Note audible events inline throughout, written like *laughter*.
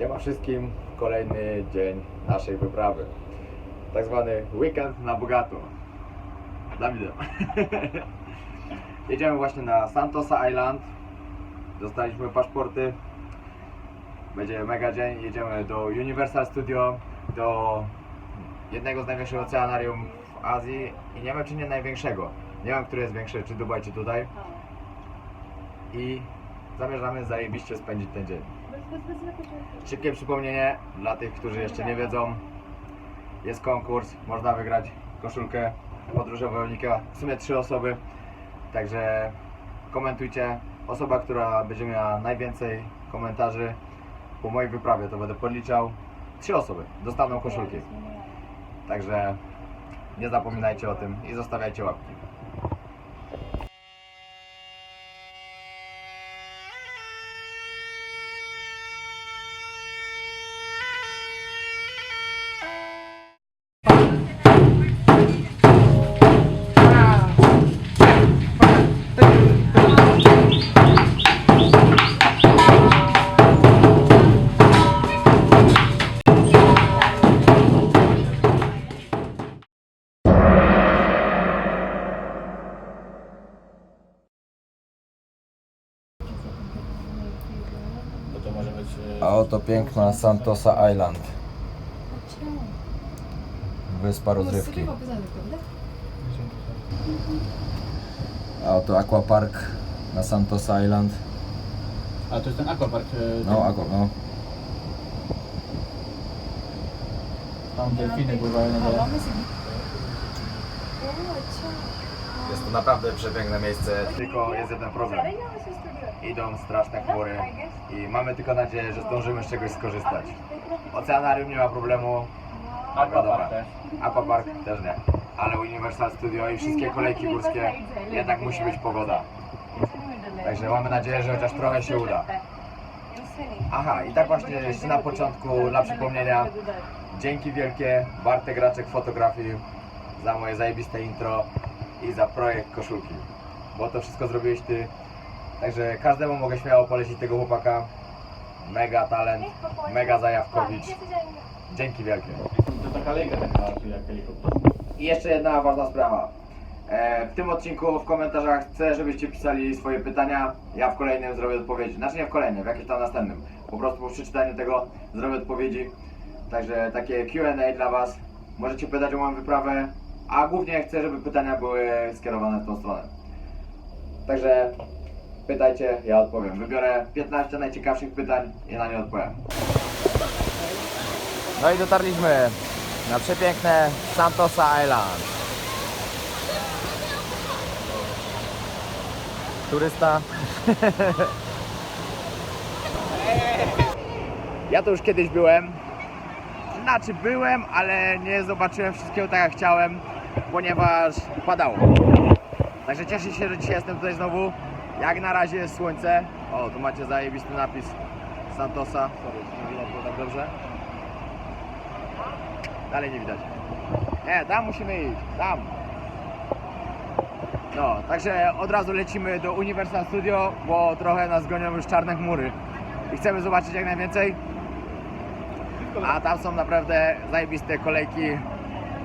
Siema wszystkim, kolejny dzień naszej wyprawy. Tak zwany weekend na bogato. Dawidem. *laughs* Jedziemy właśnie na Santosa Island. Dostaliśmy paszporty. Będzie mega dzień. Jedziemy do Universal Studio, do jednego z największych oceanarium w Azji i nie wiem czy nie największego. Nie wiem, który jest większy, czy Dubaj, czy tutaj. I zamierzamy zajebiście spędzić ten dzień. Szybkie przypomnienie dla tych, którzy jeszcze nie wiedzą. Jest konkurs, można wygrać koszulkę podróżownika. W sumie trzy osoby. Także komentujcie. Osoba, która będzie miała najwięcej komentarzy po mojej wyprawie, to będę podliczał. Trzy osoby dostaną koszulki. Także nie zapominajcie o tym i zostawiajcie łapki. Oto piękna Santosa Island. Wyspa rozrywki. A oto aquapark na Santosa Island. A to jest ten aquapark. e, No, aqua, no. Tam delfiny pływają na dole. Jest to naprawdę przepiękne miejsce, tylko jest jeden problem. Idą straszne chmury i mamy tylko nadzieję, że zdążymy z czegoś skorzystać. Oceanarium nie ma problemu, Aquapark też. Aquapark też nie, ale Universal Studio i wszystkie kolejki górskie jednak musi być pogoda. Także mamy nadzieję, że chociaż trochę się uda. Aha, i tak właśnie jeszcze na początku dla przypomnienia Dzięki wielkie Bartek Raczek Fotografii za moje zajebiste intro i za projekt koszulki. Bo to wszystko zrobiłeś ty. Także każdemu mogę śmiało polecić tego chłopaka. Mega talent, mega zajawkowicz. Dzięki wielkie. To taka lega jak helikopter. I jeszcze jedna ważna sprawa. E, w tym odcinku w komentarzach chcę, żebyście pisali swoje pytania. Ja w kolejnym zrobię odpowiedzi. Znaczy nie w kolejnym, w jakimś tam następnym. Po prostu po przeczytaniu tego zrobię odpowiedzi. Także takie Q&A dla Was. Możecie pytać o moją wyprawę, a głównie chcę, żeby pytania były skierowane w tą stronę. Także pytajcie, ja odpowiem. Wybiorę 15 najciekawszych pytań i na nie odpowiem. No i dotarliśmy na przepiękne Santosa Island. Turysta. *laughs* Ja to już kiedyś byłem. Znaczy byłem, ale nie zobaczyłem wszystkiego tak jak chciałem, ponieważ padało. Także cieszę się, że dzisiaj jestem tutaj znowu. Jak na razie jest słońce. O, tu macie zajebisty napis Santosa. Sorry, nie widać było tak dobrze. Dalej nie widać. Nie, tam musimy iść. Tam. No, także od razu lecimy do Universal Studio, bo trochę nas gonią już czarne chmury. I chcemy zobaczyć jak najwięcej. A tam są naprawdę zajebiste kolejki.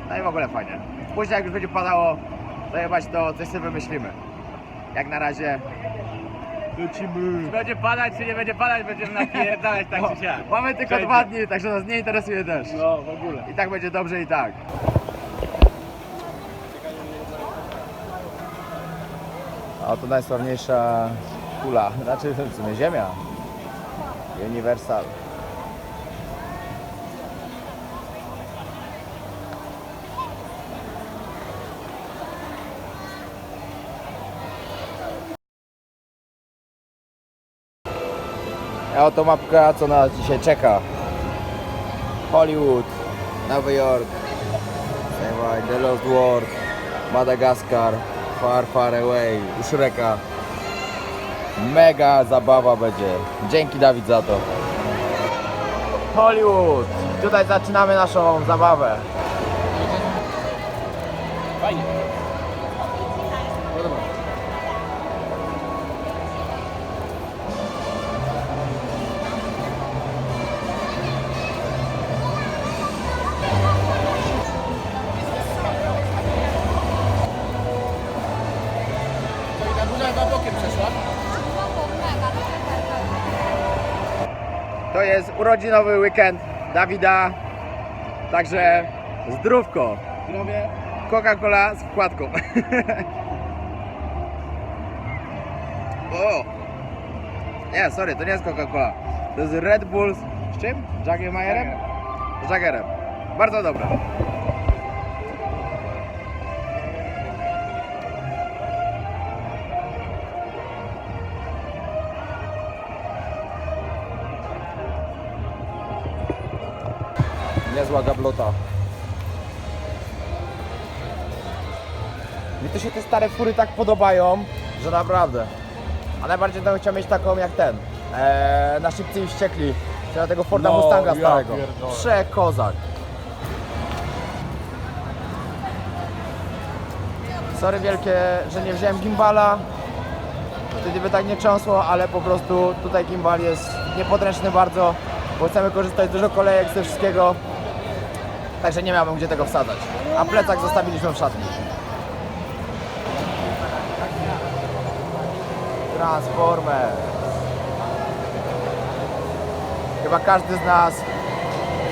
No i w ogóle fajnie. Później jak już będzie padało, zajebać to coś sobie wymyślimy. Jak na razie lecimy. Będzie padać czy nie będzie padać, będziemy napierdalać tak czy siak. Mamy tylko Wszędzie. dwa dni, także nas nie interesuje też. No w ogóle. I tak będzie dobrze i tak. A oto najsławniejsza kula, znaczy w sumie Ziemia. Universal. A oto mapka, co nas dzisiaj czeka. Hollywood, Nowy Jork, The Lost World, Madagaskar, Far Far Away, u Shreka. Mega zabawa będzie. Dzięki Dawid za to. Hollywood. Tutaj zaczynamy naszą zabawę. Jest urodzinowy weekend Dawida. Także zdrówko. Zdrowie. Coca-Cola z wkładką. *laughs* o! Nie, sorry, to nie jest Coca-Cola. To jest Red Bull z czym? Jagermajerem? Z Jagerem. Bardzo dobra. Niezła gablota. Mi to się te stare fury tak podobają, że naprawdę. A najbardziej bym chciał mieć taką jak ten. Eee, na szybcy i wściekli. Czy na tego Forda No, Mustanga ja starego. pierdolę. Przekozak. Sorry wielkie, że nie wziąłem gimbala. Wtedy by tak nie cząsło, ale po prostu tutaj gimbal jest niepodręczny bardzo, bo chcemy korzystać z dużo kolejek ze wszystkiego. Także nie miałbym gdzie tego wsadzać. A plecak zostawiliśmy w szatni. Transformer. Chyba każdy z nas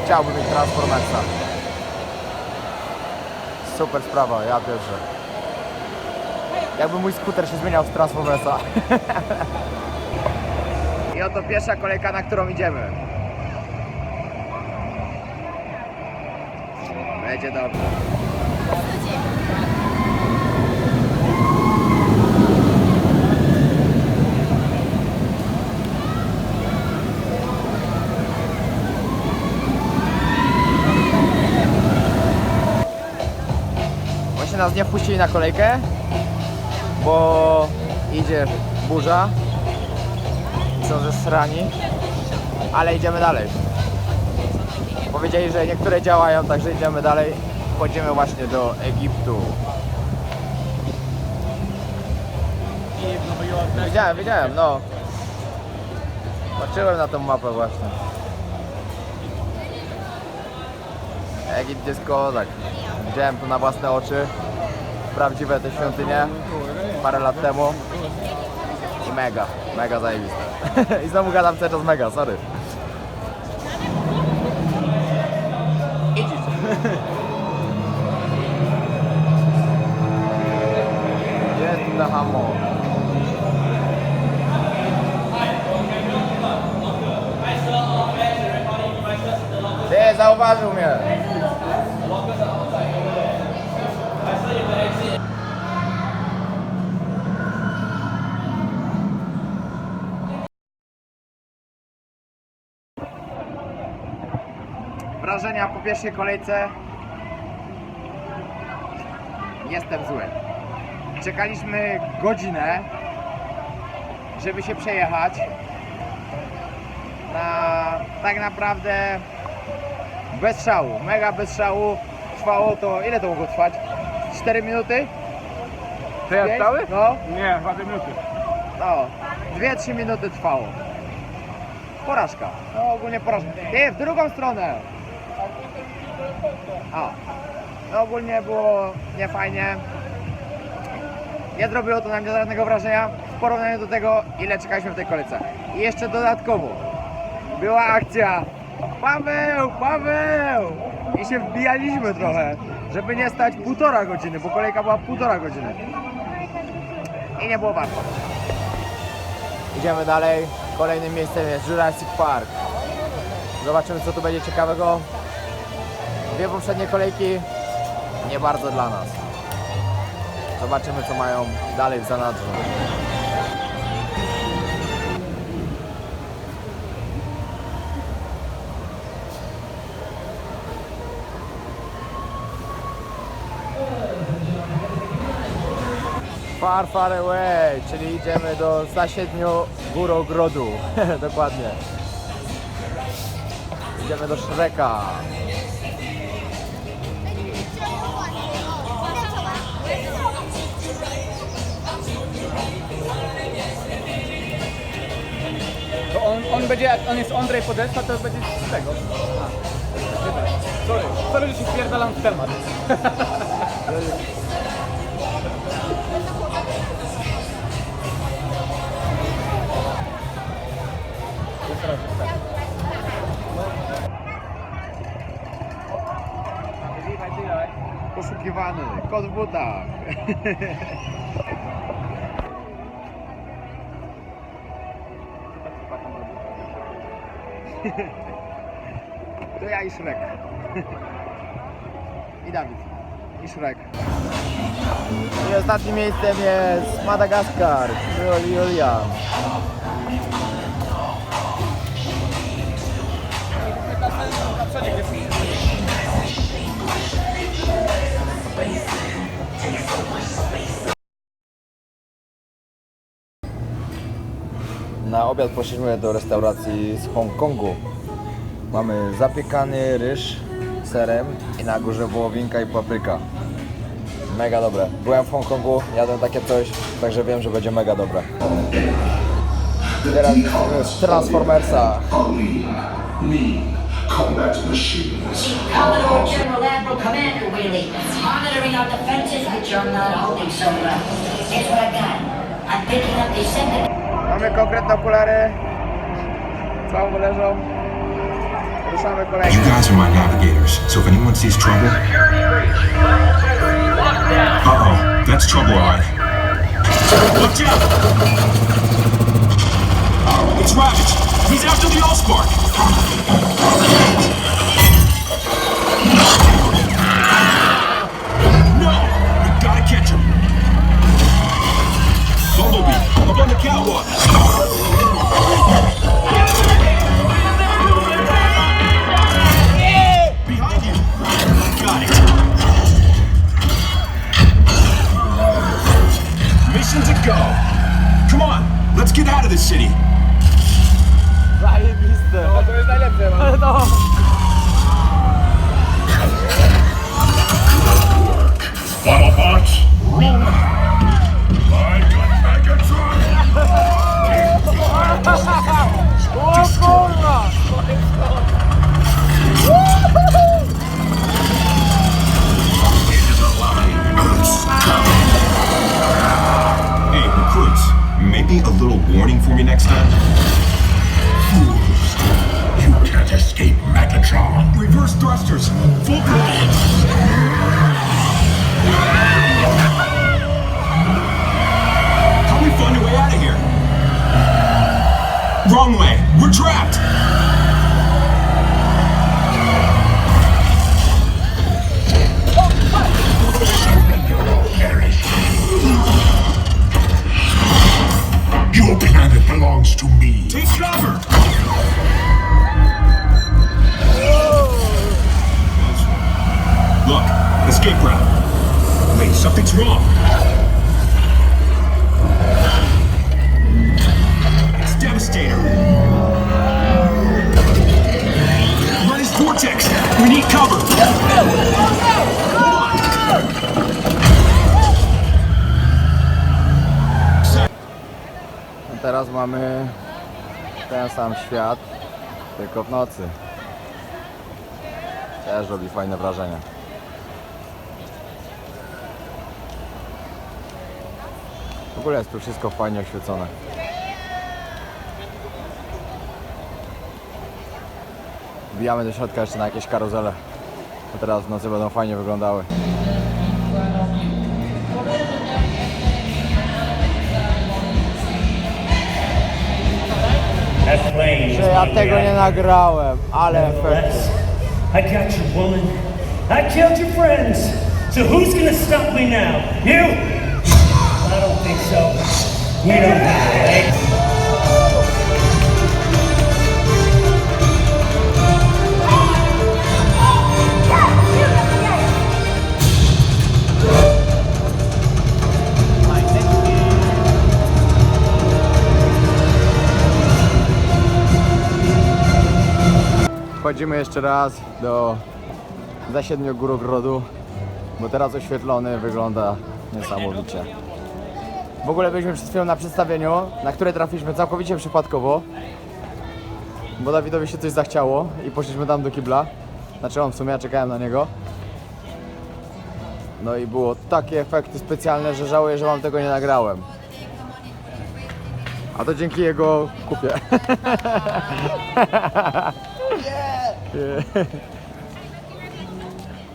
chciałby mieć Transformersa. Super sprawa, ja pierwszy. Jakby mój skuter się zmieniał w Transformersa. *laughs* I oto pierwsza kolejka, na którą idziemy. Będzie dobrze. Właśnie nas nie wpuścili na kolejkę, bo idzie burza. Są zesrani, ale idziemy dalej. Powiedzieli, że niektóre działają, także idziemy dalej. Wchodzimy właśnie do Egiptu. Widziałem, widziałem, no. Patrzyłem na tą mapę właśnie. Egipt jest kozak. Widziałem to na własne oczy. Prawdziwe te świątynie. Parę lat temu. I mega, mega zajebiste. *laughs* I znowu gadam cały czas mega, sorry. Po pierwszej kolejce. Jestem zły. Czekaliśmy godzinę, żeby się przejechać. Na tak naprawdę bez szału, mega bez szału. Trwało to, ile to mogło trwać? 4 minuty? To ja Pięć? cały? No, Nie, dwa minuty. no. 2-3 minuty trwało. Porażka. No ogólnie porażka. Ty, w drugą stronę. A. No ogólnie było niefajnie. Nie zrobiło to na mnie żadnego wrażenia w porównaniu do tego, ile czekaliśmy w tej kolejce. I jeszcze dodatkowo była akcja Paweł, Paweł! I się wbijaliśmy trochę, żeby nie stać półtora godziny, bo kolejka była półtora godziny. I nie było warto. Idziemy dalej. Kolejnym miejscem jest Jurassic Park. Zobaczymy co tu będzie ciekawego. Dwie poprzednie kolejki nie bardzo dla nas. Zobaczymy co mają dalej w zanadrzu. Far, far away, czyli idziemy do zasiedmiu górogrodu. *laughs* Dokładnie. Idziemy do Szreka. on, on będzie, jak on jest Ondrej Podesta, to będzie z tego. A, sorry, sorry, że się wpierdalam w temat. Poszukiwany, kot w butach. *laughs* *laughs* To ja i Szrek. *laughs* I Dawid. I Szrek. I ostatnim miejscem jest Madagaskar. Juli- Julia. Na przodzie Na obiad poszliśmy do restauracji z Hongkongu. Mamy zapiekany ryż serem i na górze wołowinka i papryka. Mega dobre. Byłem w Hongkongu, jadłem takie coś, także wiem, że będzie mega dobre. Teraz jesteśmy w Transformersach. combat machines. General Admiral Commander Wheelie, monitoring our defenses, which are not holding so well. Here's what I got. I'm picking up these symptoms. Konkretne okulary. Leżą. Ruszamy kolejne. You guys are my navigators, so if anyone sees trouble. Uh oh, that's trouble, alright. Watch out! It's Ravage! He's after the Allspark! On the catwalk! Behind you! Got it! Mission to go! Come on, let's get out of this city! Zajebiste. No, to jest najlepsze. No. no. Autobots, roll maybe a little warning for me next time? Fools! You can't escape Megatron! Reverse thrusters! Full throttle! Look, escape route. Wait, something's wrong. It's Devastator. Vortex. We need cover. Teraz mamy ten sam świat, tylko w nocy. Też robi fajne wrażenie. W ogóle jest tu wszystko fajnie oświecone. Wbijamy do środka jeszcze na jakieś karuzele. To teraz w nocy będą fajnie wyglądały. Że ja tego nie nagrałem, ale. Nevertheless, I got you, woman. I killed your friends. So who's gonna stop me now? You? So. You don't have legs. Wchodzimy jeszcze raz do zasiedmiu górogrodu, bo teraz oświetlony wygląda niesamowicie. W ogóle byliśmy przed chwilą na przedstawieniu, na które trafiliśmy całkowicie przypadkowo, bo Dawidowi się coś zachciało i poszliśmy tam do kibla. Znaczy on w sumie, ja czekałem na niego. No i było takie efekty specjalne, że żałuję, że wam tego nie nagrałem. A to dzięki jego kupie. *laughs*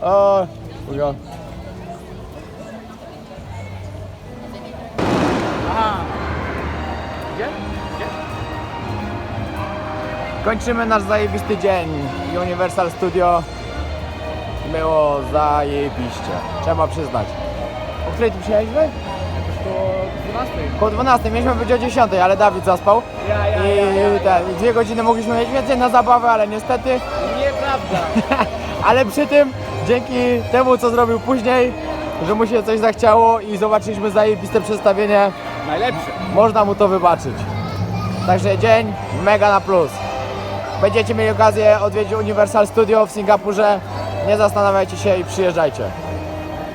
o, ujo. Aha. Kończymy nasz zajebisty dzień. Universal Studio. Było zajebiście. Trzeba przyznać. O której tu przyjechaliśmy? Koło 12. Koło 12. Mieliśmy być o 10, ale Dawid zaspał. Ja, ja, I ja, ja, ja. ten, i dwie godziny mogliśmy mieć więcej na zabawę, ale niestety. Nieprawda. *laughs* Ale przy tym, dzięki temu co zrobił później, że mu się coś zachciało i zobaczyliśmy zajebiste przedstawienie, Najlepsze. można mu to wybaczyć. Także dzień mega na plus. Będziecie mieli okazję odwiedzić Universal Studio w Singapurze. Nie zastanawiajcie się i przyjeżdżajcie.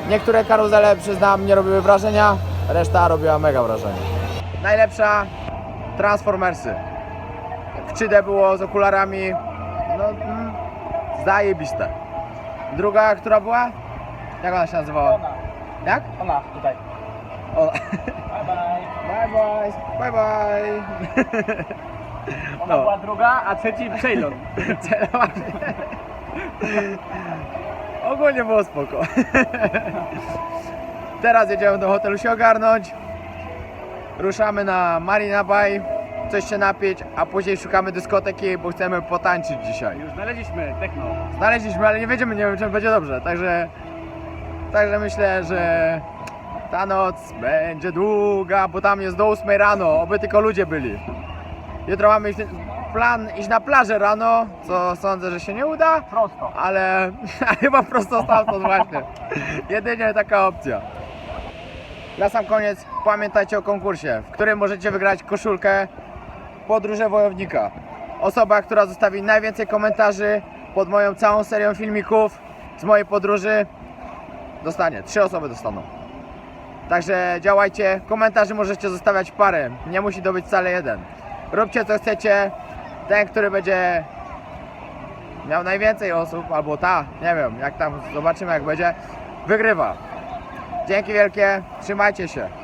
Niektóre karuzele, przyznam, nie robiły wrażenia, reszta robiła mega wrażenie. Najlepsza Transformersy. W 3D było z okularami. No, mm, zajebiste. Druga, która była? Jak ona się nazywała? Ona. Jak? Ona, tutaj. Ona. *laughs* Bye bye. Bye bye. Bye bye. *laughs* Ona No. była druga, a trzeci Ceylon. *laughs* Ogólnie było spoko. Teraz jedziemy do hotelu się ogarnąć. Ruszamy na Marina Bay, coś się napić, a później szukamy dyskoteki, bo chcemy potańczyć dzisiaj. Już znaleźliśmy techno. Znaleźliśmy, ale nie wiedziemy, nie wiem czy będzie dobrze, także także myślę, że ta noc będzie długa, bo tam jest do 8 rano, oby tylko ludzie byli. Jutro mamy iść, plan iść na plażę rano, co sądzę, że się nie uda, Prosto. *laughs* ale chyba prosto stamtąd właśnie. Jedynie taka opcja. Na sam koniec pamiętajcie o konkursie, w którym możecie wygrać koszulkę Podróże Wojownika. Osoba, która zostawi najwięcej komentarzy pod moją całą serią filmików z mojej podróży dostanie. Trzy osoby dostaną. Także działajcie. Komentarzy możecie zostawiać parę. Nie musi to być wcale jeden. Róbcie co chcecie. Ten, który będzie miał najwięcej osób, albo ta, nie wiem, jak tam zobaczymy jak będzie, wygrywa. Dzięki wielkie, trzymajcie się.